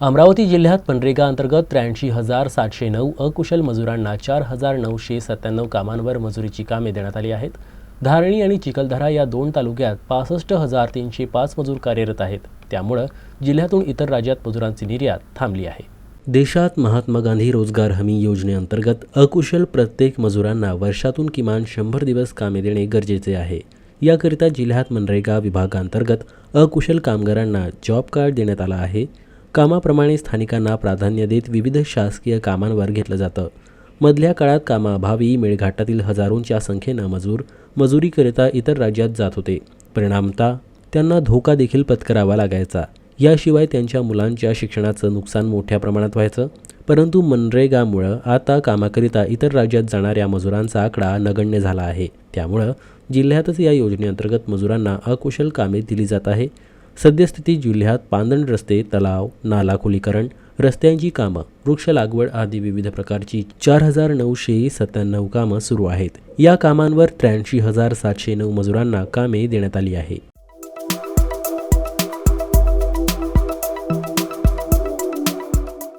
अमरावती जिल्ह्यात मनरेगा अंतर्गत त्र्याऐंशी हजार सातशे नऊ अकुशल मजुरांना चार हजार नऊशे सत्त्याण्णव कामांवर मजुरीची कामे देण्यात आली आहेत. धारणी आणि चिखलदरा या दोन तालुक्यात पासष्ट हजार तीनशे पाच मजूर कार्यरत आहेत. त्यामुळं जिल्ह्यातून इतर राज्यात मजुरांची निर्यात थांबली आहे. देशात महात्मा गांधी रोजगार हमी योजनेअंतर्गत अकुशल प्रत्येक मजुरांना वर्षातून किमान शंभर दिवस कामे देणे गरजेचे आहे. याकरिता जिल्ह्यात मनरेगा विभागांतर्गत अकुशल कामगारांना जॉब कार्ड देण्यात आला आहे. कामाप्रमाणे स्थानिकांना प्राधान्य देत विविध शासकीय कामांवर घेतलं जातं. मधल्या काळात कामाअभावी मेळघाटातील हजारोंच्या संख्येनं मजूर मजुरीकरिता इतर राज्यात जात होते. परिणामता त्यांना धोका देखील पत्करावा लागायचा. याशिवाय त्यांच्या मुलांच्या शिक्षणाचं नुकसान मोठ्या प्रमाणात व्हायचं. परंतु मनरेगामुळं आता कामाकरिता इतर राज्यात जाणाऱ्या मजुरांचा आकडा नगण्य झाला आहे. त्यामुळं जिल्ह्यातच या योजनेअंतर्गत मजुरांना अकुशल कामे दिली जात आहे. सद्यस्थिती जिल्ह्यात पांदण रस्ते तलाव नाला खोलीकरण रस्त्यांची कामं वृक्ष लागवड आदी विविध प्रकारची चार हजार नऊशे सत्त्याण्णव कामं सुरू आहेत. या कामांवर त्र्याऐंशी हजार सातशे नऊ मजुरांना कामे देण्यात आली आहे.